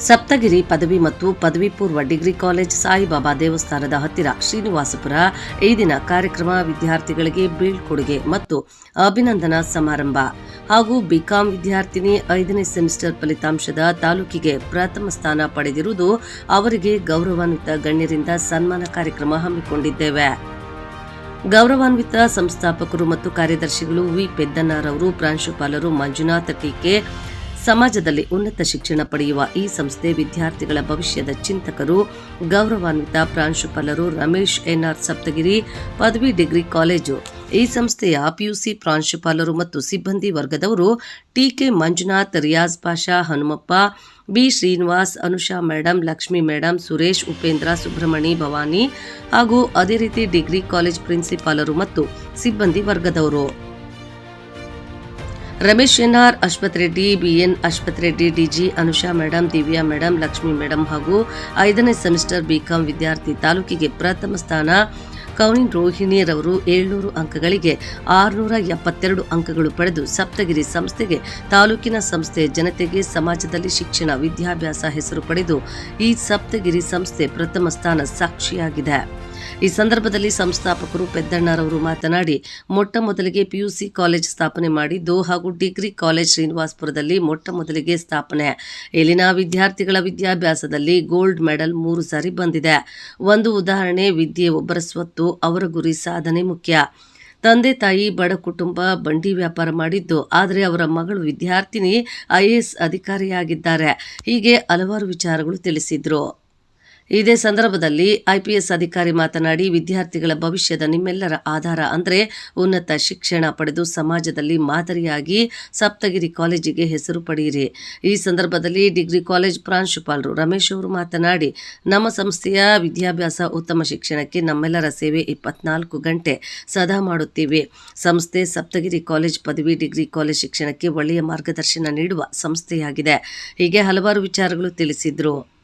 ಸಪ್ತಗಿರಿ ಪದವಿ ಮತ್ತು ಪದವಿ ಪೂರ್ವ ಡಿಗ್ರಿ ಕಾಲೇಜ್ ಸಾಯಿಬಾಬಾ ದೇವಸ್ಥಾನದ ಹತ್ತಿರ ಶ್ರೀನಿವಾಸಪುರ. ಈ ದಿನ ಕಾರ್ಯಕ್ರಮ ವಿದ್ಯಾರ್ಥಿಗಳಿಗೆ ಬೀಳ್ಕೊಡುಗೆ ಮತ್ತು ಅಭಿನಂದನಾ ಸಮಾರಂಭ. ಹಾಗೂ ಬಿಕಾಂ ವಿದ್ಯಾರ್ಥಿನಿ ಐದನೇ ಸೆಮಿಸ್ಟರ್ ಫಲಿತಾಂಶದ ತಾಲೂಕಿಗೆ ಪ್ರಥಮ ಸ್ಥಾನ ಪಡೆದಿರುವುದು ಅವರಿಗೆ ಗೌರವಾನ್ವಿತ ಗಣ್ಯರಿಂದ ಸನ್ಮಾನ ಕಾರ್ಯಕ್ರಮ ಹಮ್ಮಿಕೊಂಡಿದ್ದೇವೆ. ಗೌರವಾನ್ವಿತ ಸಂಸ್ಥಾಪಕರು ಮತ್ತು ಕಾರ್ಯದರ್ಶಿಗಳು ವಿ. ಪೆದ್ದಣ್ಣರವರು, ಪ್ರಾಂಶುಪಾಲರು ಮಂಜುನಾಥ ಟೀಕೆ ಸಮಾಜದಲ್ಲಿ ಉನ್ನತ ಶಿಕ್ಷಣ ಪಡೆಯುವ ಈ ಸಂಸ್ಥೆ ವಿದ್ಯಾರ್ಥಿಗಳ ಭವಿಷ್ಯದ ಚಿಂತಕರು, ಗೌರವಾನ್ವಿತ ಪ್ರಾಂಶುಪಾಲರು ರಮೇಶ್ ಎನ್ಆರ್ ಸಪ್ತಗಿರಿ, ಪದವಿ ಡಿಗ್ರಿ ಕಾಲೇಜು. ಈ ಸಂಸ್ಥೆಯ ಪಿಯುಸಿ ಪ್ರಾಂಶುಪಾಲರು ಮತ್ತು ಸಿಬ್ಬಂದಿ ವರ್ಗದವರು T K Manjunath, Riyaz Pasha, Hanumappa, B. Srinivas, Anusha madam Lakshmi madam Suresh, Upendra, Subramani Bhavani ಹಾಗೂ ಅದೇ ರೀತಿ ಡಿಗ್ರಿ ಕಾಲೇಜ್ ಪ್ರಿನ್ಸಿಪಾಲರು ಮತ್ತು ಸಿಬ್ಬಂದಿ ವರ್ಗದವರು. Ramesh N R Ashwath Reddy, B N Ashwath Reddy, D G Anusha madam, Divya madam, Lakshmi madam ಹಾಗೂ ಐದನೇ semester BCom ವಿದ್ಯಾರ್ಥಿ ತಾಲೂಕಿಗೆ ಪ್ರಥಮ ಸ್ಥಾನ. ಕೌನಿನ್ ರೋಹಿಣಿಯರವರು ಏಳ್ನೂರು ಅಂಕಗಳಿಗೆ ಆರುನೂರ ಎಪ್ಪತ್ತೆರಡು ಅಂಕಗಳು ಪಡೆದು ಸಪ್ತಗಿರಿ ಸಂಸ್ಥೆಗೆ ತಾಲೂಕಿನ ಸಂಸ್ಥೆ ಜನತೆಗೆ ಸಮಾಜದಲ್ಲಿ ಶಿಕ್ಷಣ, ವಿದ್ಯಾಭ್ಯಾಸ ಹೆಸರು ಪಡೆದು ಈ ಸಪ್ತಗಿರಿ ಸಂಸ್ಥೆ ಪ್ರಥಮ ಸ್ಥಾನ ಸಾಕ್ಷಿಯಾಗಿದೆ. ಈ ಸಂದರ್ಭದಲ್ಲಿ ಸಂಸ್ಥಾಪಕರು ಪೆದ್ದಣ್ಣರವರು ಮಾತನಾಡಿ ಮೊಟ್ಟ ಮೊದಲಿಗೆ ಪಿಯುಸಿ ಕಾಲೇಜ್ ಸ್ಥಾಪನೆ ಮಾಡಿದ್ದು ಹಾಗೂ ಡಿಗ್ರಿ ಕಾಲೇಜ್ ಶ್ರೀನಿವಾಸಪುರದಲ್ಲಿ ಮೊಟ್ಟ ಮೊದಲಿಗೆ ಸ್ಥಾಪನೆ. ಇಲ್ಲಿನ ವಿದ್ಯಾರ್ಥಿಗಳ ವಿದ್ಯಾಭ್ಯಾಸದಲ್ಲಿ ಗೋಲ್ಡ್ ಮೆಡಲ್ ಮೂರು ಸಾರಿ ಬಂದಿದೆ. ಒಂದು ಉದಾಹರಣೆ, ವಿದ್ಯೆ ಒಬ್ಬರ ಸ್ವತ್ತು, ಅವರ ಗುರಿ ಸಾಧನೆ ಮುಖ್ಯ. ತಂದೆ ತಾಯಿ, ಬಡ ಕುಟುಂಬ, ಬಂಡಿ ವ್ಯಾಪಾರ ಮಾಡಿದ್ದು, ಆದರೆ ಅವರ ಮಗಳು ವಿದ್ಯಾರ್ಥಿನಿ ಐಎಎಸ್ ಅಧಿಕಾರಿಯಾಗಿದ್ದಾರೆ. ಹೀಗೆ ಹಲವಾರು ವಿಚಾರಗಳು ತಿಳಿಸಿದ್ರು. ಇದೇ ಸಂದರ್ಭದಲ್ಲಿ ಐಪಿಎಸ್ ಅಧಿಕಾರಿ ಮಾತನಾಡಿ, ವಿದ್ಯಾರ್ಥಿಗಳ ಭವಿಷ್ಯದ ನಿಮ್ಮೆಲ್ಲರ ಆಧಾರ ಅಂದರೆ ಉನ್ನತ ಶಿಕ್ಷಣ ಪಡೆದು ಸಮಾಜದಲ್ಲಿ ಮಾದರಿಯಾಗಿ ಸಪ್ತಗಿರಿ ಕಾಲೇಜಿಗೆ ಹೆಸರು ಪಡೆಯಿರಿ. ಈ ಸಂದರ್ಭದಲ್ಲಿ ಡಿಗ್ರಿ ಕಾಲೇಜ್ ಪ್ರಾಂಶುಪಾಲರು ರಮೇಶ್ ಅವರು ಮಾತನಾಡಿ, ನಮ್ಮ ಸಂಸ್ಥೆಯ ವಿದ್ಯಾಭ್ಯಾಸ ಉತ್ತಮ ಶಿಕ್ಷಣಕ್ಕೆ ನಮ್ಮೆಲ್ಲರ ಸೇವೆ ಇಪ್ಪತ್ನಾಲ್ಕು ಗಂಟೆ ಸದಾ ಮಾಡುತ್ತೇವೆ. ಸಂಸ್ಥೆ ಸಪ್ತಗಿರಿ ಕಾಲೇಜ್ ಪದವಿ ಡಿಗ್ರಿ ಕಾಲೇಜ್ ಶಿಕ್ಷಣಕ್ಕೆ ಒಳ್ಳೆಯ ಮಾರ್ಗದರ್ಶನ ನೀಡುವ ಸಂಸ್ಥೆಯಾಗಿದೆ. ಹೀಗೆ ಹಲವಾರು ವಿಚಾರಗಳು ತಿಳಿಸಿದ್ರು.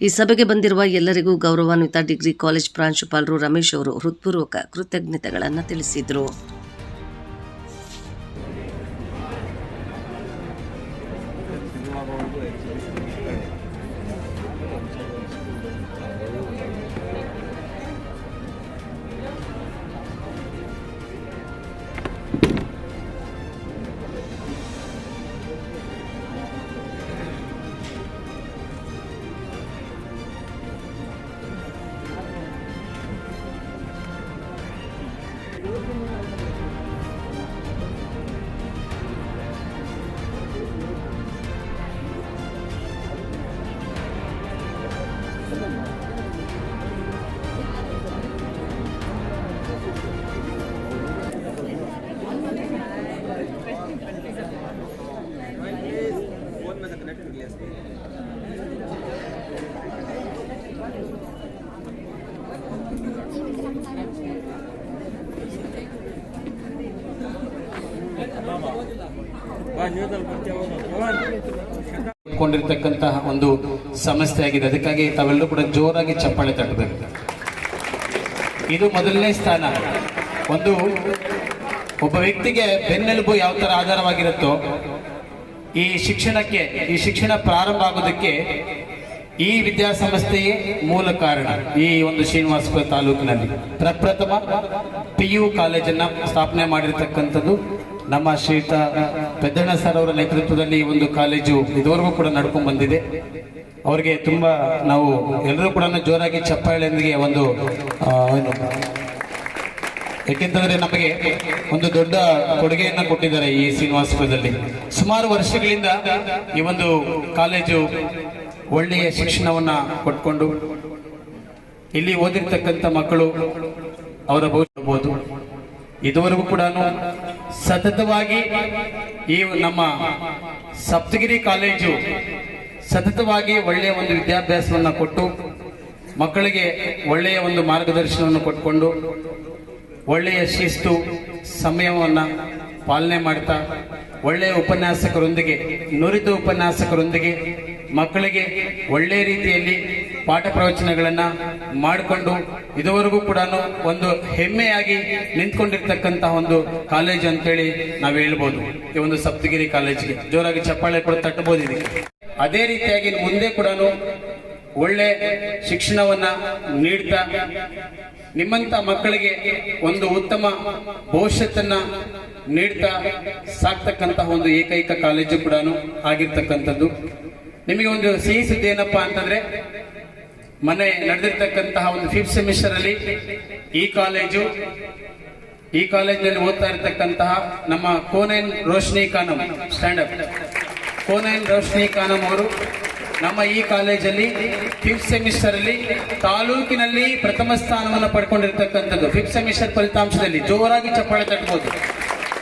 ಈ ಸಭೆಗೆ ಬಂದಿರುವ ಎಲ್ಲರಿಗೂ ಗೌರವಾನ್ವಿತ ಡಿಗ್ರಿ ಕಾಲೇಜ್ ಪ್ರಾಂಶುಪಾಲರು ರಮೇಶ್ ಅವರು ಹೃತ್ಪೂರ್ವಕ ಕೃತಜ್ಞತೆಗಳನ್ನು ತಿಳಿಸಿದರು. ಕೊಂಡಿರ್ತಕ್ಕಂತಹ ಒಂದು ಸಮಸ್ಯೆ ಆಗಿದೆ. ಅದಕ್ಕಾಗಿ ತಾವೆಲ್ಲರೂ ಕೂಡ ಜೋರಾಗಿ ಚಪ್ಪಾಳೆ ತಟ್ಟಬೇಕು. ಇದು ಮೊದಲನೇ ಸ್ಥಾನ. ಒಂದು, ಒಬ್ಬ ವ್ಯಕ್ತಿಗೆ ಬೆನ್ನೆಲುಬು ಯಾವ ತರ ಆಧಾರವಾಗಿರುತ್ತೋ, ಈ ಶಿಕ್ಷಣಕ್ಕೆ, ಈ ಶಿಕ್ಷಣ ಪ್ರಾರಂಭ ಆಗೋದಕ್ಕೆ ಈ ವಿದ್ಯಾಸಂಸ್ಥೆಯೇ ಮೂಲ ಕಾರಣ ಈ ಒಂದು ಶ್ರೀನಿವಾಸಪುರ ತಾಲೂಕಿನಲ್ಲಿ. ಪ್ರಪ್ರಥಮ ಪಿ ಯು ಕಾಲೇಜನ್ನು ಸ್ಥಾಪನೆ ಮಾಡಿರ್ತಕ್ಕಂಥದ್ದು ನಮ್ಮ ಶ್ರೀತ ಪೆದ್ದಣ್ಣ ಸರ್ ಅವರ ನೇತೃತ್ವದಲ್ಲಿ ಈ ಒಂದು ಕಾಲೇಜು ಇದುವರೆಗೂ ಕೂಡ ನಡ್ಕೊಂಡು ಬಂದಿದೆ. ಅವರಿಗೆ ತುಂಬ ನಾವು ಎಲ್ಲರೂ ಕೂಡ ಜೋರಾಗಿ ಚಪ್ಪಾಳೆಯೊಂದಿಗೆ ಒಂದು ಯಾಕೆಂತಂದ್ರೆ ನಮಗೆ ಒಂದು ದೊಡ್ಡ ಕೊಡುಗೆಯನ್ನ ಕೊಟ್ಟಿದ್ದಾರೆ ಈ ಶ್ರೀನಿವಾಸಪುರದಲ್ಲಿ. ಸುಮಾರು ವರ್ಷಗಳಿಂದ ಈ ಒಂದು ಕಾಲೇಜು ಒಳ್ಳೆಯ ಶಿಕ್ಷಣವನ್ನ ಕೊಟ್ಕೊಂಡು, ಇಲ್ಲಿ ಓದಿರ್ತಕ್ಕಂಥ ಮಕ್ಕಳು ಅವರ ಭವಿಷ್ಯಬಹುದು ಇದುವರೆಗೂ ಕೂಡ ಸತತವಾಗಿ ಈ ನಮ್ಮ ಸಪ್ತಗಿರಿ ಕಾಲೇಜು ಸತತವಾಗಿ ಒಳ್ಳೆಯ ಒಂದು ವಿದ್ಯಾಭ್ಯಾಸವನ್ನು ಕೊಟ್ಟು, ಮಕ್ಕಳಿಗೆ ಒಳ್ಳೆಯ ಒಂದು ಮಾರ್ಗದರ್ಶನವನ್ನು ಕೊಟ್ಕೊಂಡು, ಒಳ್ಳೆಯ ಶಿಸ್ತು, ಸಮಯವನ್ನು ಪಾಲನೆ ಮಾಡ್ತಾ, ಒಳ್ಳೆಯ ಉಪನ್ಯಾಸಕರೊಂದಿಗೆ, ನುರಿತ ಉಪನ್ಯಾಸಕರೊಂದಿಗೆ ಮಕ್ಕಳಿಗೆ ಒಳ್ಳೆಯ ರೀತಿಯಲ್ಲಿ ಪಾಠ ಪ್ರವಚನಗಳನ್ನು ಮಾಡಿಕೊಂಡು ಇದುವರೆಗೂ ಕೂಡ ಒಂದು ಹೆಮ್ಮೆಯಾಗಿ ನಿಂತ್ಕೊಂಡಿರ್ತಕ್ಕಂತಹ ಒಂದು ಕಾಲೇಜ್ ಅಂತೇಳಿ ನಾವು ಹೇಳ್ಬೋದು. ಈ ಒಂದು ಸಪ್ತಗಿರಿ ಕಾಲೇಜಿಗೆ. ಜೋರಾಗಿ ಚಪ್ಪಾಳೆ ಕೂಡ ತಟ್ಟಬಹುದು ಇದಕ್ಕೆ. ಅದೇ ರೀತಿಯಾಗಿ ಮುಂದೆ ಕೂಡ ಒಳ್ಳೆ ಶಿಕ್ಷಣವನ್ನ ನೀಡ್ತಾ ನಿಮ್ಮಂತ ಮಕ್ಕಳಿಗೆ ಒಂದು ಉತ್ತಮ ಭವಿಷ್ಯತ್ತನ್ನ ನೀಡ್ತಾ ಸಾಕ್ತಕ್ಕಂತಹ ಒಂದು ಏಕೈಕ ಕಾಲೇಜು ಕೂಡ ಆಗಿರ್ತಕ್ಕಂಥದ್ದು. ನಿಮಗೆ ಒಂದು ಸಿಹಿ ಸುದ್ದಿ ಏನಪ್ಪಾ ಅಂತಂದ್ರೆ ಮನೆ ನಡೆದಿರ್ತಕ್ಕಂತಹ ಒಂದು ಫಿಫ್ತ್ ಸೆಮಿಸ್ಟರ್ ಅಲ್ಲಿ ಈ ಕಾಲೇಜು ಈ ಕಾಲೇಜಿನಲ್ಲಿ ಓದ್ತಾ ಇರತಕ್ಕಂತಹ ನಮ್ಮ ಕೋನೈನ್ ರೋಶ್ನಿ ಖಾನಮ್ ಸ್ಟ್ಯಾಂಡ್ ಅಪ್ ಕೋನೈನ್ ರೋಶ್ನಿ ಖಾನಮ್ ಅವರು ನಮ್ಮ ಈ ಕಾಲೇಜಲ್ಲಿ ಫಿಫ್ತ್ ಸೆಮಿಸ್ಟರ್ ಅಲ್ಲಿ ತಾಲೂಕಿನಲ್ಲಿ ಪ್ರಥಮ ಸ್ಥಾನವನ್ನು ಪಡ್ಕೊಂಡಿರ್ತಕ್ಕಂಥದ್ದು. ಫಿಫ್ತ್ ಸೆಮಿಸ್ಟರ್ ಫಲಿತಾಂಶದಲ್ಲಿ ಜೋರಾಗಿ ಚಪ್ಪಾಳೆ ತಟ್ಟಬಹುದು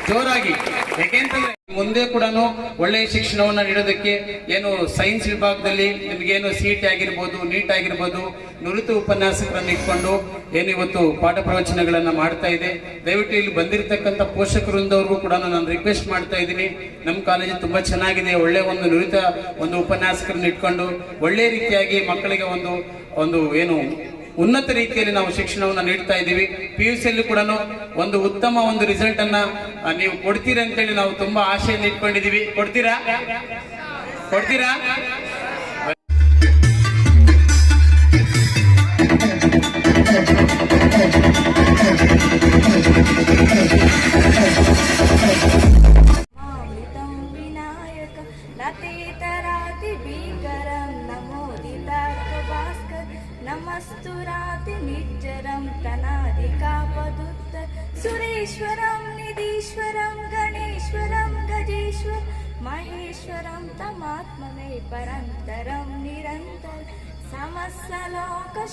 ಜೋರಾಗಿ. ಯಾಕೆಂತಂದ್ರೆ ಮುಂದೆ ಕೂಡ ಒಳ್ಳೆಯ ಶಿಕ್ಷಣವನ್ನು ನೀಡೋದಕ್ಕೆ ಏನು ಸೈನ್ಸ್ ವಿಭಾಗದಲ್ಲಿ ನಿಮಗೇನು ಸೀಟ್ ಆಗಿರ್ಬೋದು ನೀಟ್ ಆಗಿರ್ಬೋದು, ನುರಿತ ಉಪನ್ಯಾಸಕರನ್ನು ಇಟ್ಕೊಂಡು ಏನು ಇವತ್ತು ಪಾಠ ಪ್ರವಚನಗಳನ್ನು ಮಾಡ್ತಾ ಇದೆ. ದಯವಿಟ್ಟು ಇಲ್ಲಿ ಬಂದಿರತಕ್ಕಂಥ ಪೋಷಕರಿಂದವ್ರಿಗೂ ಕೂಡ ನಾನು ರಿಕ್ವೆಸ್ಟ್ ಮಾಡ್ತಾ ಇದ್ದೀನಿ. ನಮ್ಮ ಕಾಲೇಜು ತುಂಬಾ ಚೆನ್ನಾಗಿದೆ ಒಳ್ಳೆಯ ಒಂದು ನುರಿತ ಒಂದು ಉಪನ್ಯಾಸಕರನ್ನ ಇಟ್ಕೊಂಡು ಒಳ್ಳೆ ರೀತಿಯಾಗಿ ಮಕ್ಕಳಿಗೆ ಒಂದು ಒಂದು ಏನು ಉನ್ನತ ರೀತಿಯಲ್ಲಿ ನಾವು ಶಿಕ್ಷಣವನ್ನು ನೀಡ್ತಾ ಇದ್ದೀವಿ. ಪಿ ಯು ಸಿಯಲ್ಲಿ ಕೂಡ ಒಂದು ಉತ್ತಮ ಒಂದು ರಿಸಲ್ಟ್ ಅನ್ನ ನೀವು ಕೊಡ್ತೀರಾ ಅಂತೇಳಿ ನಾವು ತುಂಬಾ ಆಶೆಯಲ್ಲಿ ಇಟ್ಕೊಂಡಿದ್ದೀವಿ. ಕೊಡ್ತೀರಾ? ಕೊಡ್ತೀರಾ?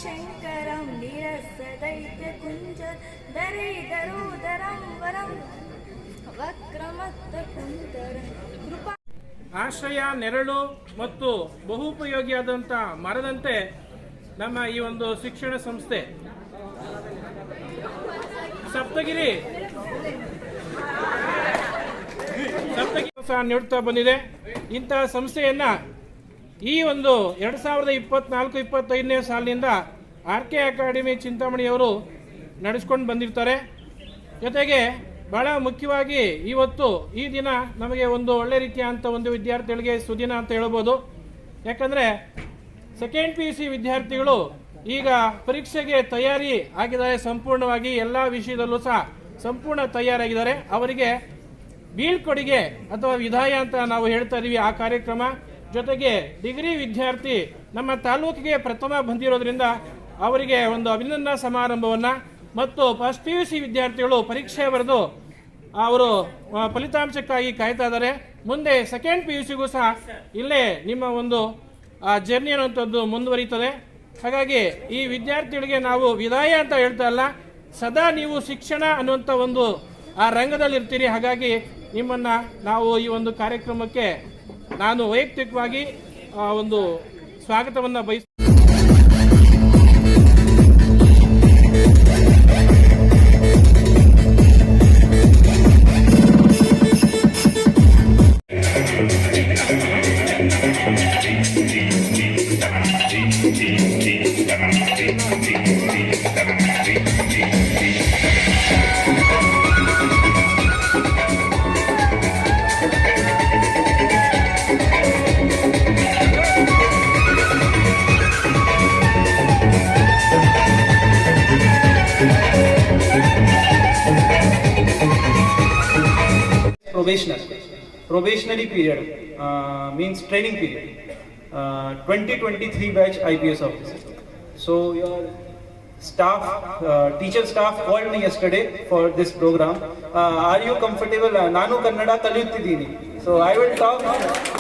समस्तलोकशङ्करं निरसदैत्यकुञ्जर दरेदरोदरं वरं ವಕ್ರಮತ್ತಕುಂತರ ಕೃಪಾ ಆಶ್ರಯ ನೆರಳು ಮತ್ತು ಬಹುಪಯೋಗಿಯಾದಂಥ ಮರದಂತೆ ನಮ್ಮ ಈ ಒಂದು ಶಿಕ್ಷಣ ಸಂಸ್ಥೆ ಸಪ್ತಗಿರಿ ಸಪ್ತಗಿರಿ ಸಹ ನೀಡುತ್ತಾ ಬಂದಿದೆ ಇಂತಹ ಸಂಸ್ಥೆಯನ್ನ ಈ ಒಂದು ಎರಡು ಸಾವಿರದ ಇಪ್ಪತ್ನಾಲ್ಕು, ಇಪ್ಪತ್ತೈದನೇ ಸಾಲಿನಿಂದ ಆರ್ ಕೆ ಅಕಾಡೆಮಿ ಚಿಂತಾಮಣಿಯವರು ನಡೆಸ್ಕೊಂಡು ಬಂದಿರ್ತಾರೆ. ಜೊತೆಗೆ ಬಹಳ ಮುಖ್ಯವಾಗಿ ಇವತ್ತು ಈ ದಿನ ನಮಗೆ ಒಂದು ಒಳ್ಳೆ ರೀತಿಯಾದಂಥ ಒಂದು ವಿದ್ಯಾರ್ಥಿಗಳಿಗೆ ಸುದಿನ ಅಂತ ಹೇಳ್ಬೋದು. ಯಾಕಂದರೆ ಸೆಕೆಂಡ್ ಪಿ ಯು ಸಿ ವಿದ್ಯಾರ್ಥಿಗಳು ಈಗ ಪರೀಕ್ಷೆಗೆ ತಯಾರಿ ಆಗಿದ್ದಾರೆ ಸಂಪೂರ್ಣವಾಗಿ, ಎಲ್ಲ ವಿಷಯದಲ್ಲೂ ಸಹ ಸಂಪೂರ್ಣ ತಯಾರಾಗಿದ್ದಾರೆ. ಅವರಿಗೆ ಬೀಳ್ಕೊಡುಗೆ ಅಥವಾ ವಿದಾಯ ಅಂತ ನಾವು ಹೇಳ್ತಾ ಇದೀವಿ ಆ ಕಾರ್ಯಕ್ರಮ. ಜೊತೆಗೆ ಡಿಗ್ರಿ ವಿದ್ಯಾರ್ಥಿ ನಮ್ಮ ತಾಲೂಕಿಗೆ ಪ್ರಥಮ ಬಂದಿರೋದ್ರಿಂದ ಅವರಿಗೆ ಒಂದು ಅಭಿನಂದನಾ ಸಮಾರಂಭವನ್ನ ಮತ್ತು ಫಸ್ಟ್ ಪಿ ಯು ಸಿ ವಿದ್ಯಾರ್ಥಿಗಳು ಪರೀಕ್ಷೆ ಬರೆದು ಅವರು ಫಲಿತಾಂಶಕ್ಕಾಗಿ ಕಾಯ್ತಾ ಇದ್ದಾರೆ. ಮುಂದೆ ಸೆಕೆಂಡ್ ಪಿ ಯು ಸಿಗೂ ಸಹ ಇಲ್ಲೇ ನಿಮ್ಮ ಒಂದು ಜರ್ನಿ ಅನ್ನುವಂಥದ್ದು ಮುಂದುವರಿಯುತ್ತದೆ. ಹಾಗಾಗಿ ಈ ವಿದ್ಯಾರ್ಥಿಗಳಿಗೆ ನಾವು ವಿದಾಯ ಅಂತ ಹೇಳ್ತಾ ಇಲ್ಲ. ಸದಾ ನೀವು ಶಿಕ್ಷಣ ಅನ್ನುವಂಥ ಒಂದು, ಆ ರಂಗದಲ್ಲಿ ಇರ್ತೀರಿ ಹಾಗಾಗಿ ನಿಮ್ಮನ್ನ ನಾವು ಈ ಒಂದು ಕಾರ್ಯಕ್ರಮಕ್ಕೆ ನಾನು ವೈಯಕ್ತಿಕವಾಗಿ ಒಂದು ಸ್ವಾಗತವನ್ನು ಬಯಸ್ probationary. Probationary period uh, means training period. Uh, 2023 batch IPS officer. So your staff, uh, teacher staff called me yesterday for this program. Uh, are you comfortable? Uh, ನಾನು ಕನ್ನಡ ಕಲಿಯುತ್ತಿದ್ದೀನಿ. So I will talk.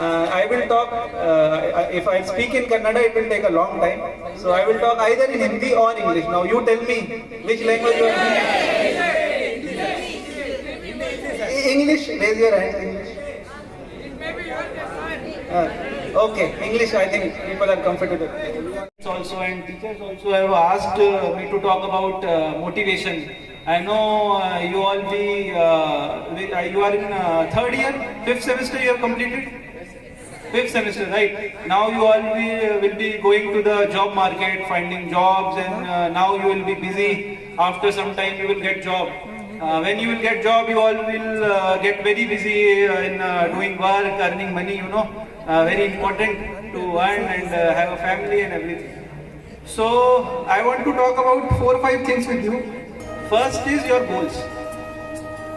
I will talk. Uh, if I speak in Kannada, it will take a long time. So I will talk either in Hindi or English. Now you tell me which language you are English. Raise your hand. English. Uh, okay, English. I think people are comfortable. Also and teachers also have asked uh, me to talk about uh, motivation. I know uh, you all be uh, uh, you are in uh, third year, fifth semester you have completed. Fifth semester, right? Now you all be, will be going to the job market, finding jobs, and uh, now you will be busy. After some time, you will get job. Uh, when you will get job, you all will uh, get very busy uh, in uh, doing work, earning money. You know, uh, very important to earn and uh, have a family and everything. So I want to talk about four or five things with you. First is your goals.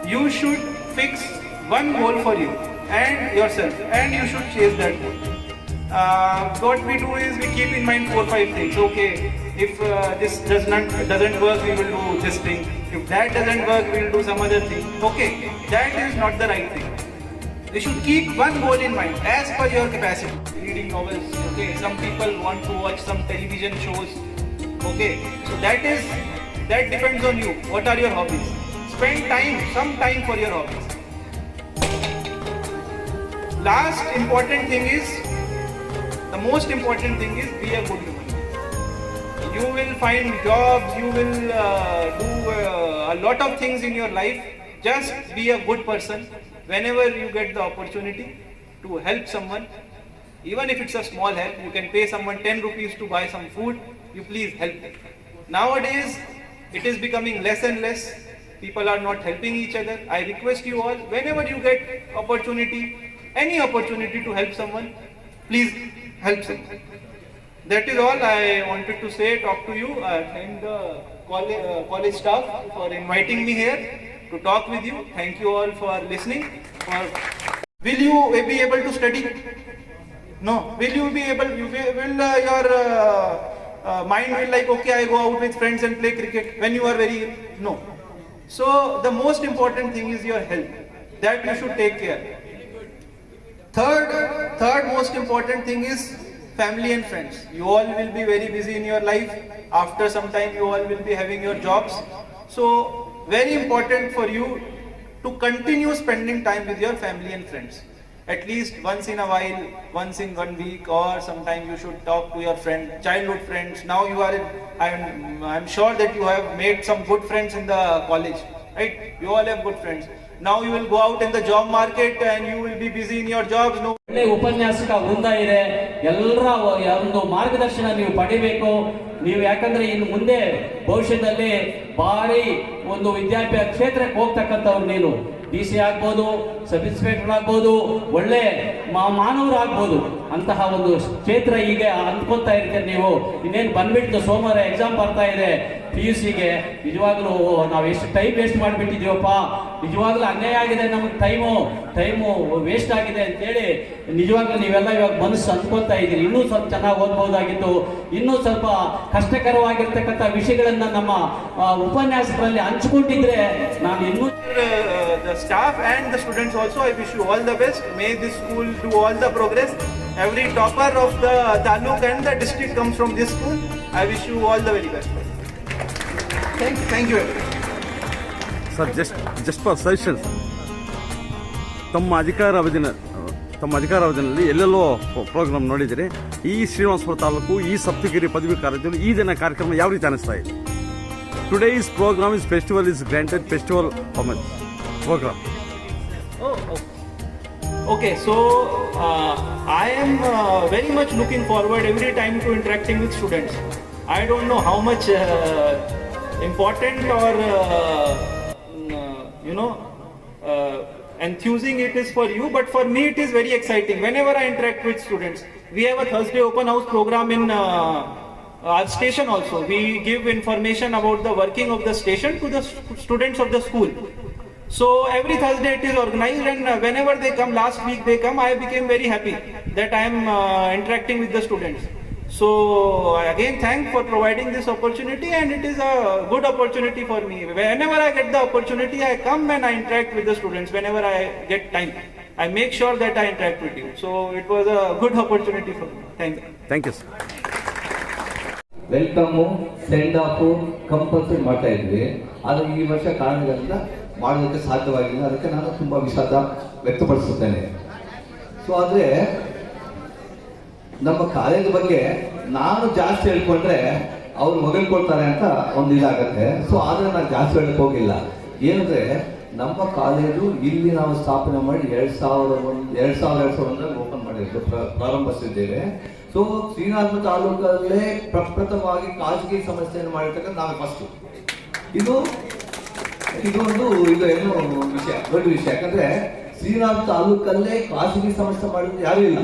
You should fix one goal for you and yourself, and you should chase that goal. Uh, what we do is we keep in mind four five things. Okay, if uh, this does not doesn't work, we will do this thing. If that doesn't work, we will do some other thing. Okay, that is not the right thing. You should keep one goal in mind as per your capacity. Reading novels, okay. Some people want to watch some television shows, okay. So that is that depends on you. What are your hobbies? Spend time, some time for your hobbies. Last important thing is the most important thing is be a good human. You will find jobs. You will uh, do uh, a lot of things in your life. Just be a good person whenever you get the opportunity to help someone even if it's a small help you can pay someone 10 rupees to buy some food you please help them nowadays it is becoming less and less people are not helping each other i request you all whenever you get opportunity any opportunity to help someone please help someone that is all i wanted to say talk to you thank the college, uh, college staff for inviting me here to talk with you thank you all for listening for will you be able to study no. Will you be able, you will, will uh, your uh, uh, mind will like, okay, I go out with friends and play cricket when you are very? No. So the most important thing is your health. That you should take care. Third, third most important thing is family and friends. You all will be very busy in your life. After some time, you all will be having your jobs. So very important for you to continue spending time with your family and friends at least once in a while once in one week or sometime you should talk to your friend childhood friends now you are i'm i'm sure that you have made some good friends in the college right you all have good friends now you will go out in the job market and you will be busy in jobs. No ಒಳ್ಳೆ ಉಪನ್ಯಾಸಕ ವೃಂದ ಇದೆ. ಎಲ್ಲರ ಒಂದು ಮಾರ್ಗದರ್ಶನ ನೀವು ಪಡಿಬೇಕು. ನೀವು ಯಾಕಂದ್ರೆ ಇನ್ನು ಮುಂದೆ ಭವಿಷ್ಯದಲ್ಲಿ ಭಾರಿ ಒಂದು ವಿದ್ಯಾಭ್ಯಾಸ ಕ್ಷೇತ್ರಕ್ಕೆ ಹೋಗ್ತಕ್ಕಂಥವ್ರು ನೀನು. ಡಿ ಸಿ ಆಗ್ಬೋದು ಸಬ್ ಇನ್ಸ್ಪೆಕ್ಟರ್ ಆಗ್ಬೋದು, ಒಳ್ಳೆ ಮಾನವರಾಗ್ಬೋದು ಅಂತಹ ಒಂದು ಕ್ಷೇತ್ರ ಈಗ ಅಂದ್ಕೊತಾ ಇರ್ತೀರಿ ನೀವು. ಇನ್ನೇನು ಬಂದ್ಬಿಟ್ಟು ಸೋಮವಾರ ಎಕ್ಸಾಮ್ ಬರ್ತಾ ಇದೆ. ಪಿ ಯು ಸಿಗೆ ನಿಜವಾಗ್ಲೂ ನಾವು ಎಷ್ಟು ಟೈಮ್ ವೇಸ್ಟ್ ಮಾಡಿಬಿಟ್ಟಿದ್ದೀವಪ್ಪ. ನಿಜವಾಗ್ಲೂ ಅನ್ಯಾಯ ಆಗಿದೆ ನಮಗೆ ಟೈಮು ಟೈಮು ವೇಸ್ಟ್ ಆಗಿದೆ ಅಂತೇಳಿ ನಿಜವಾಗ್ಲೂ ನೀವೆಲ್ಲ ಇವಾಗ ಮನಸ್ಸು ಅಂದ್ಕೊತಾ ಇದ್ದೀರಿ. ಇನ್ನೂ ಸ್ವಲ್ಪ ಚೆನ್ನಾಗಿ ಓದ್ಬೋದಾಗಿತ್ತು ಇನ್ನೂ ಸ್ವಲ್ಪ ಕಷ್ಟಕರವಾಗಿರ್ತಕ್ಕಂಥ ವಿಷಯಗಳನ್ನು ನಮ್ಮ ಉಪನ್ಯಾಸಗಳಲ್ಲಿ ಹಂಚ್ಕೊಂಡಿದ್ರೆ ನಾನು ಇನ್ನೂ the staff and the students also I wish you all the best may this school to all the progress every topper of the taluk and the district comes from this school I wish you all the very best thank, thank you. Everyone. Sir just just for suggestion ತಮ್ಮ ಅಧಿಕಾರ ಅವಧಿನ ತಮ್ಮ ಅಧಿಕಾರ ಅವಧಿನಲ್ಲಿ ಎಲ್ಲೆಲ್ಲೋ program ನೋಡಿದರೆ ಈ ಶ್ರೀನಿವಾಸಪುರ ತಾಲೂಕು ಈ ಸಪ್ತಗಿರಿ ಪದವಿ ಕಾಲೇಜಲ್ಲಿ ಈ ದಿನ ಕಾರ್ಯಕ್ರಮ ಯಾವ ರೀತಿ ಅನಿಸ್ತಾ ಇದೆ? Today is program is festival is granted festival program Oh, so Okay, so uh, I am uh, very much looking forward every time to interacting with students. I don't know how much uh, important or uh, mm, uh, you know uh, enthusing it is for you, but for me it is very exciting. Whenever I interact with students, we have a Thursday open house program in. Uh, our station also we give information about the working of the station to the students of the school so every Thursday it is organized, and uh, whenever they come, last week they come, I became very happy that I am uh, interacting with the students. So again, thank for providing this opportunity, and it is a good opportunity for me. Whenever I get the opportunity, I come and I interact with the students. Whenever I get time, I make sure that I interact with you. So it was a good opportunity for me. Thank you. Thank you, sir. Welcome send off compulsory ಮಾಡ್ತಾ ಇದ್ವಿ ಆದರೆ ಈ ವರ್ಷ ಕಾರಣಗಳಿಂದ ಮಾಡೋದಕ್ಕೆ ಸಾಧ್ಯವಾಗಿಲ್ಲ ಅದಕ್ಕೆ ನಾನು ತುಂಬ ವಿಷಾದ ವ್ಯಕ್ತಪಡಿಸುತ್ತೇನೆ ಸೊ ಆದರೆ ನಮ್ಮ ಕಾಲೇಜ್ ಬಗ್ಗೆ ನಾನು ಜಾಸ್ತಿ ಹೇಳ್ಕೊಂಡ್ರೆ ಅವ್ರು ಹೊಗಳ್ಕೊಳ್ತಾರೆ ಅಂತ ಒಂದು ಇದಾಗತ್ತೆ. ಸೊ ಆದರೆ ನಾನು ಜಾಸ್ತಿ ಹೇಳಕ್ ಹೋಗಿಲ್ಲ. ಏನಂದ್ರೆ ನಮ್ಮ ಕಾಲೇಜು ಇಲ್ಲಿ ನಾವು ಸ್ಥಾಪನೆ ಮಾಡಿ ಎರಡು ಸಾವಿರದ ಒಂದು, ಎರಡು ಸಾವಿರದ ಎರಡು ಸಾವಿರದ ಒಂದರಲ್ಲಿ ಓಪನ್ ಮಾಡಿದ್ದು, ಪ್ರ- ಪ್ರಾರಂಭಿಸಿದ್ದೇವೆ. ಸೊ ಶ್ರೀನಿವಾಸ ತಾಲೂಕಲ್ಲೇ ಪ್ರಪ್ರಥಮವಾಗಿ ಖಾಸಗಿ ಸಮಸ್ಯೆಯನ್ನು ಮಾಡಿರ್ತಕ್ಕಂಥ ನಾವು ಫಸ್ಟ್ ಇದು ಇದೊಂದು ಇದು ಏನು ವಿಷಯ, ದೊಡ್ಡ ವಿಷಯ. ಯಾಕಂದ್ರೆ ಶ್ರೀನಾಥ್ ತಾಲೂಕಲ್ಲೇ ಖಾಸಗಿ ಸಂಸ್ಥೆ ಮಾಡಿದ್ದು ಯಾರೂ ಇಲ್ಲ.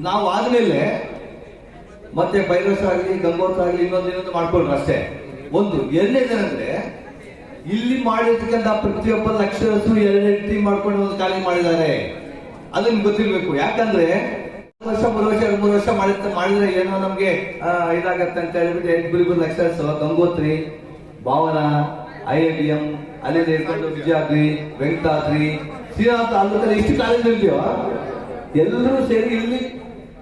ನಾವು ಆದ್ಮೇಲೆ ಮತ್ತೆ ಬೈರಸ್ ಆಗಲಿ, ಗಂಗೋತ್ರ ಆಗಲಿ ಇನ್ನೊಂದು ಇನ್ನೊಂದು ಮಾಡ್ಕೊಂಡ್ರು ಅಷ್ಟೇ. ಒಂದು, ಎರಡನೇದೇನಂದ್ರೆ, ಇಲ್ಲಿ ಮಾಡಿರ್ತಕ್ಕಂಥ ಪ್ರತಿಯೊಬ್ಬ ಲಕ್ಷರಸು ಎರಡೆರಡು ಟೀಮ್ ಮಾಡ್ಕೊಂಡು ಒಂದು ಖಾಲಿ ಮಾಡಿದ್ದಾರೆ. ಅದನ್ನ ಗೊತ್ತಿರ್ಬೇಕು. ಯಾಕಂದ್ರೆ ವರ್ಷ, ಮೂರು ವರ್ಷ, ಎರಡು ಮೂರು ವರ್ಷ ಮಾಡಿರ್ತ ಮಾಡಿದ್ರೆ ಏನೋ ನಮ್ಗೆ ಇದಾಗತ್ತೆ ಅಂತ ಹೇಳ್ಬಿಟ್ಟು ಇಬ್ಬರಿಗೂ ಲಕ್ಷರಸ್ ಗಂಗೋತ್ರಿ ಭಾವನ ಐ ಐ ಟಿ ಎಂ, ಅಲ್ಲಿ ಇರ್ಕೊಂಡು ವಿಜಯಾದ್ರಿ, ವೆಂಕಟಾದ್ರಿ, ಶ್ರೀನಾಥ ತಾಲೂಕಲ್ಲಿ ಇಷ್ಟು ಕಾಲೇಜ್ ಇದೆಯೋ ಎಲ್ಲರೂ ಸೇರಿ ಇಲ್ಲಿ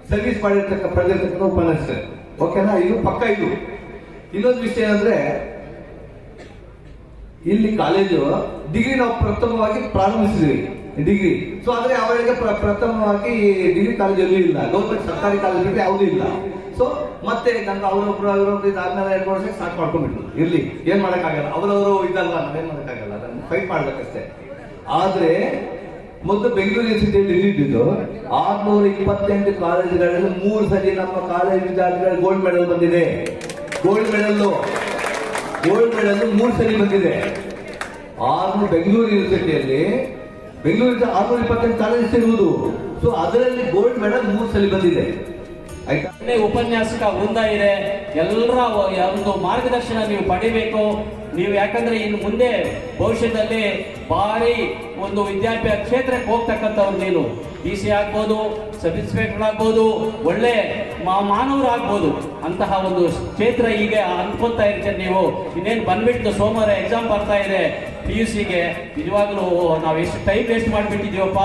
ಸರ್ವಿಸ್ ಮಾಡಿರ್ತಕ್ಕ ಪಡೆದಿರ್ತಕ್ಕಂಥ ಉಪನ್ಯಾಸಕರು. ಓಕೆನಾ? ಇದು ಪಕ್ಕ ಇದು. ಇನ್ನೊಂದು ವಿಷಯ ಏನಂದ್ರೆ ಇಲ್ಲಿ ಕಾಲೇಜು ಡಿಗ್ರಿ ನಾವು ಪ್ರಥಮವಾಗಿ ಪ್ರಾರಂಭಿಸಿದ್ವಿ. ಡಿಗ್ರಿ ಸೊ ಆದ್ರೆ ಅವರಿಗೆ ಪ್ರ- ಪ್ರಥಮವಾಗಿ ಡಿಗ್ರಿ ಕಾಲೇಜ್ ಎಲ್ಲೂ ಇಲ್ಲ. ಗೌರ್ಮೆಂಟ್ ಸರ್ಕಾರಿ ಕಾಲೇಜ್ ಯಾವುದೂ ಇಲ್ಲ. ಸೊ ಮತ್ತೆ ನಂಗೆ ಅವರೊಬ್ರು ಅವರೊಬ್ರು ಇದಾದ್ಮೇಲೆ ಎರಡು ವರ್ಷಕ್ಕೆ ಸ್ಟಾರ್ಟ್ ಮಾಡ್ಕೊಂಡ್ಬಿಟ್ಟು ಇರ್ಲಿ. ಏನ್ ಮಾಡಕ್ಕಾಗಲ್ಲ. ಅವರವರು ಇದಲ್ಲ ನಾವೇನ್ ಮಾಡಕ್ಕಾಗಲ್ಲ. ಅದನ್ನು ಫೈಟ್ ಮಾಡ್ಬೇಕಷ್ಟೇ. ಆದ್ರೆ ಮೊದಲು ಬೆಂಗಳೂರು ಯೂನಿವರ್ಸಿಟಿಯಲ್ಲಿ ಇದ್ದಿದ್ದು ಆರ್ನೂರ ಇಪ್ಪತ್ತೆಂಟು ಕಾಲೇಜುಗಳಲ್ಲಿ ಮೂರು ಸರಿ ನಮ್ಮ ಕಾಲೇಜ್ ವಿದ್ಯಾರ್ಥಿಗಳು ಗೋಲ್ಡ್ ಮೆಡಲ್ ಬಂದಿದೆ. ಗೋಲ್ಡ್ ಮೆಡಲ್ ಗೋಲ್ಡ್ ಮೆಡಲ್ ಮೂರು ಸರಿ ಬಂದಿದೆ. ಆರ್ನೂರು ಬೆಂಗಳೂರು ಯೂನಿವರ್ಸಿಟಿಯಲ್ಲಿ ಬೆಂಗಳೂರಿಂದ ಆರ್ನೂರ ಇಪ್ಪತ್ತೆಂಟು ಕಾಲೇಜ್ ಇರುವುದು ಸೊ ಅದರಲ್ಲಿ ಗೋಲ್ಡ್ ಮೆಡಲ್ ಮೂರು ಸಲ ಬಂದಿದೆ. ಉಪನ್ಯಾಸಕ ವೃಂದ ಇದೆ. ಎಲ್ಲರ ಒಂದು ಮಾರ್ಗದರ್ಶನ ನೀವು ಪಡಿಬೇಕು. ನೀವು ಯಾಕಂದ್ರೆ ಇನ್ನು ಮುಂದೆ ಭವಿಷ್ಯದಲ್ಲಿ ಭಾರಿ ಒಂದು ವಿದ್ಯಾಭ್ಯಾಸ ಕ್ಷೇತ್ರಕ್ಕೆ ಹೋಗ್ತಕ್ಕಂಥವ್ರು ನೀನು. ಡಿ ಸಿ ಆಗ್ಬೋದು ಸಬ್ ಇನ್ಸ್ಪೆಕ್ಟರ್ ಆಗ್ಬೋದು, ಒಳ್ಳೆ ಮಾನವರಾಗ್ಬೋದು ಅಂತಹ ಒಂದು ಕ್ಷೇತ್ರ ಈಗ ಅನ್ಕೊಂತಾ ಇರ್ತೀರಿ ನೀವು. ಇನ್ನೇನು ಬಂದ್ಬಿಟ್ಟು ಸೋಮವಾರ ಎಕ್ಸಾಮ್ ಬರ್ತಾ ಇದೆ. ಪಿ ಯು ಸಿಗೆ ನಿಜವಾಗ್ಲೂ, ನಾವು ಎಷ್ಟು ಟೈಮ್ ವೇಸ್ಟ್ ಮಾಡಿಬಿಟ್ಟಿದ್ದೀವಪ್ಪ?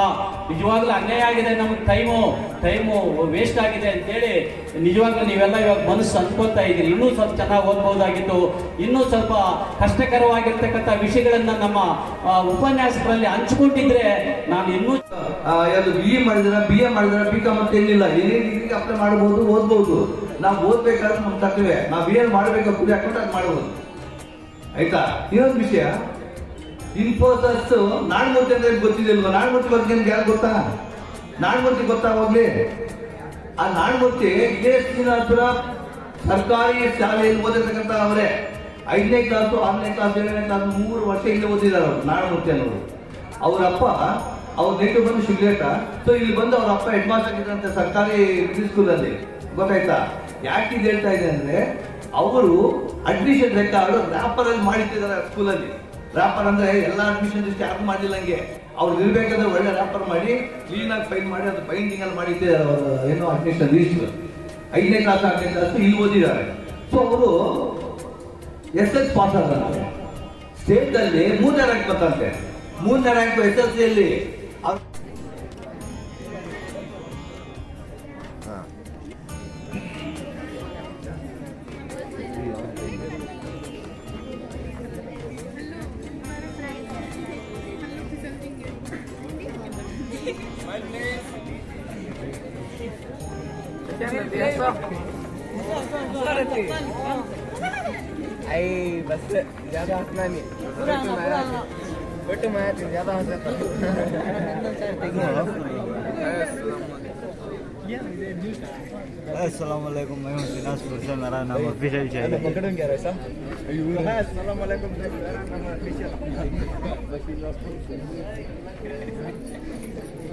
ನಿಜವಾಗ್ಲೂ ಅನ್ಯಾಯ ಆಗಿದೆ ನಮ್ಗೆ ಟೈಮು ಟೈಮು ವೇಸ್ಟ್ ಆಗಿದೆ ಅಂತೇಳಿ ನಿಜವಾಗ್ಲೂ ನೀವೆಲ್ಲ ಇವಾಗ ಮನಸ್ಸು ಅನ್ಕೊತಾ ಇದ್ದೀರಿ. ಇನ್ನೂ ಸ್ವಲ್ಪ ಚೆನ್ನಾಗಿ ಓದ್ಬೋದಾಗಿತ್ತು ಇನ್ನೂ ಸ್ವಲ್ಪ ಕಷ್ಟಕರವಾಗಿರ್ತಕ್ಕಂಥ ವಿಷಯಗಳನ್ನ ನಮ್ಮ ಉಪನ್ಯಾಸಗಳಲ್ಲಿ ಹಂಚ್ಕೊಂಡಿದ್ರೆ ನಾನು ಇನ್ನೂ ಯಾವುದು ಬಿ ಎ ಮಾಡಿದ್ರ? ಬಿ ಎ ಮಾಡಿದ್ರ? ಬಿ ಕಾಮ್ ಅಂತ ಏನಿಲ್ಲ. ಏನೇ ಡಿಗ್ರಿಗೆ ಅಪ್ಲೈ ಮಾಡಬಹುದು ಓದ್ಬಹುದು ನಾವು ಓದ್ಬೇಕಾದ್ರೆ ನಮ್ಮ ತಕ್ಕವೆ ನಾವು ಏನ್ ಮಾಡ್ಬೇಕು ಗುರಿ ಹಾಕೊಂಡು ಅದು ಮಾಡಬಹುದು ಆಯ್ತಾ? ಇನ್ನೊಂದು ವಿಷಯ. ಇನ್ಫೋಸಿಸ್ ನಾಡಮೂರ್ತಿ ಅಂದ್ರೆ ಗೊತ್ತಿದೆಯಲ್ವಾ ನಾಡಮೂರ್ತಿ ಬಗ್ಗೆ ನಿಮ್ಗೆ ಯಾರು ಗೊತ್ತಾ? ನಾಡಮೂರ್ತಿ ಗೊತ್ತಾ ಹೋಗ್ಲಿ ಆ ನಾಡಮೂರ್ತಿ ಇದೇ ಶ್ರೀನಿವಾಸಪುರ ಸರ್ಕಾರಿ ಶಾಲೆಯಲ್ಲಿ ಓದಿರ್ತಕ್ಕಂಥ ಅವರೇ. ಐದನೇ ಕ್ಲಾಸು ಆರನೇ ಕ್ಲಾಸ್ ಏಳನೇ ಕ್ಲಾಸ್ ಮೂರು ವರ್ಷ ಇಲ್ಲಿ ಓದಿದ್ದಾರೆ ಅವರು ನಾಡಮೂರ್ತಿ ಅನ್ನೋರು. ಅವರಪ್ಪ, ಅವ್ರ ನೇಟಿವ್ ಬಂದು ಶಿಗ್ಲೇಟ ಸೊ ಇಲ್ಲಿ ಬಂದು ಅವ್ರ ಅಪ್ಪ ಹೆಡ್ ಮಾಸ್ಟರ್ ಆಗಿದ್ದಂತೆ ಸರ್ಕಾರಿ ಸ್ಕೂಲಲ್ಲಿ ಗೊತ್ತಾಯ್ತಾ? ಯಾಕೆ ಇದು ಹೇಳ್ತಾ ಇದೆ ಅಂದ್ರೆ, ಅವರು ಅಡ್ಮಿಷನ್ ರೆಕಾರ್ಡ್ ರ್ಯಾಪರ್ ಅಲ್ಲಿ ಮಾಡಿಟ್ಟಿದ್ದಾರೆ ಸ್ಕೂಲಲ್ಲಿ ರ್ಯಾಪರ್ ಅಂದ್ರೆ ಎಲ್ಲ ಅಡ್ಮಿಷನ್ ಇಷ್ಟು ಯಾರು ಮಾಡಿಲ್ಲ ಹಂಗೆ. ಅವ್ರು ಇರ್ಬೇಕಾದ್ರೆ ಒಳ್ಳೆ ರ್ಯಾಪರ್ ಮಾಡಿ ಕ್ಲೀನ್ ಆಗಿ ಫೈನ್ ಮಾಡಿ, ಅದು ಬೈಂಡಿಂಗ್ ಅಲ್ಲಿ ಮಾಡಿದ್ದೆ ಏನೋ ಅಡ್ಮಿಷನ್ ಲೀಸ್ಟ್ ಐದನೇ ಕ್ಲಾಸ್ ಆರನೇ ಕ್ಲಾಸ್ ಇಲ್ಲಿ ಓದಿದ್ದಾರೆ. ಸೊ ಅವರು ಎಸ್ ಎಸ್ ಪಾಸ್ ಆದಂತೆ ಸ್ಟೇಟ್ ಅಲ್ಲಿ ಮೂರನೇ ರ್ಯಾಂಕ್ ಬಂತಂತೆ. ಮೂರನೇ ರ್ಯಾಂಕ್ ಎಸ್ ಎಲ್ ಸಿಯಲ್ಲಿ ಐ ಬಸ್ ಜಾದ ಹಾಸ್ನಾಮಿ ಒಟ್ಟು ಮಾತು ಜಾದ ಹಾಸ್ತ असलम मैं हूँ दिनाजपुर से मेरा नाम ऑफिशियल चाहिए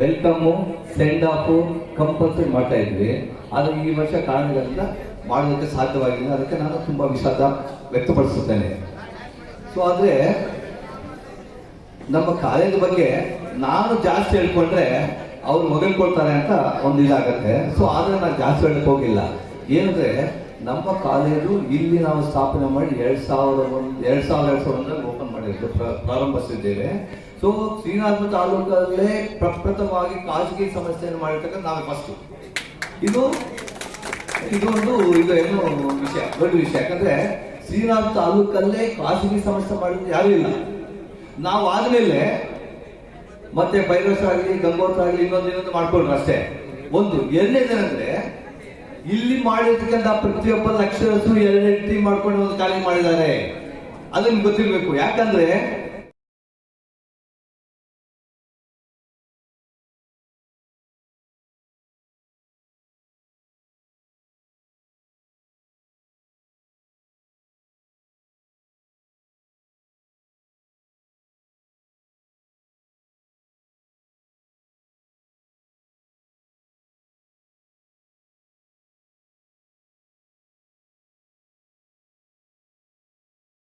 ವೆಲ್ಕಮ್ಮು ಸೆಂಡ್ ಆಫು ಕಂಪಲ್ಸರಿ ಮಾಡ್ತಾ ಇದ್ವಿ. ಆದ್ರೆ ಈ ವರ್ಷ ಕಾರಣಗಳಿಂದ ಮಾಡೋದಕ್ಕೆ ಸಾಧ್ಯವಾಗಿಲ್ಲ. ಅದಕ್ಕೆ ನಾನು ತುಂಬಾ ವಿಷಾದ ವ್ಯಕ್ತಪಡಿಸುತ್ತೇನೆ. ಸೊ ಆದ್ರೆ ನಮ್ಮ ಕಾಲೇಜ್ ಬಗ್ಗೆ ನಾನು ಜಾಸ್ತಿ ಹೇಳ್ಕೊಂಡ್ರೆ ಅವ್ರು ಹೊಗಳ್ಕೊಳ್ತಾರೆ ಅಂತ ಒಂದು ಇದಾಗತ್ತೆ. ಸೊ ಆದ್ರೆ ನಾನು ಜಾಸ್ತಿ ಹೇಳಕ್ ಹೋಗಿಲ್ಲ. ಏನಂದ್ರೆ ನಮ್ಮ ಕಾಲೇಜು ಇಲ್ಲಿ ನಾವು ಸ್ಥಾಪನೆ ಮಾಡಿ ಎರಡ್ ಸಾವಿರದ ಒಂದು, ಎರಡ್ ಸಾವಿರದ ಎರಡ್ ಸಾವಿರದ ಓಪನ್ ಪ್ರ- ಪ್ರಾರಂಭಿಸಿದ್ದೇವೆ. ಸೊ ಶ್ರೀರಾಮ ತಾಲೂಕಲ್ಲೇ ಪ್ರಪ್ರಥಮವಾಗಿ ಖಾಸಗಿ ಸಮಸ್ಯೆಯನ್ನು ಮಾಡಿರ್ತಕ್ಕಂಥ ನಾವೇ ಫಸ್ಟ್ ಇದು ಇದೊಂದು ಇದು ಏನು ವಿಷಯ, ದೊಡ್ಡ ವಿಷಯ. ಯಾಕಂದ್ರೆ ಶ್ರೀನಾಥ ತಾಲೂಕಲ್ಲೇ ಖಾಸಗಿ ಸಮಸ್ಯೆ ಮಾಡಿದ್ರು ಯಾರೂ ಇಲ್ಲ. ನಾವು ಆದ್ಮೇಲೆ ಮತ್ತೆ ಬೈರಸ್ ಆಗಲಿ, ಗಂಗೋತ್ರ ಆಗಲಿ, ಇನ್ನೊಂದು ಇನ್ನೊಂದು ಮಾಡ್ಕೊಂಡ್ರು ಅಷ್ಟೇ. ಒಂದು, ಎರಡನೇದೇನಂದ್ರೆ, ಇಲ್ಲಿ ಮಾಡಿರ್ತಕ್ಕಂಥ ಪ್ರತಿಯೊಬ್ಬ ಲಕ್ಷ ಎರಡನೇ ಟೀಮ್ ಮಾಡ್ಕೊಂಡು ಒಂದು ಖಾಲಿ ಮಾಡಿದ್ದಾರೆ. ಅದು ಗೊತ್ತಿರಬೇಕು ಗೊತ್ತಿರ್ಬೇಕು. ಯಾಕಂದ್ರೆ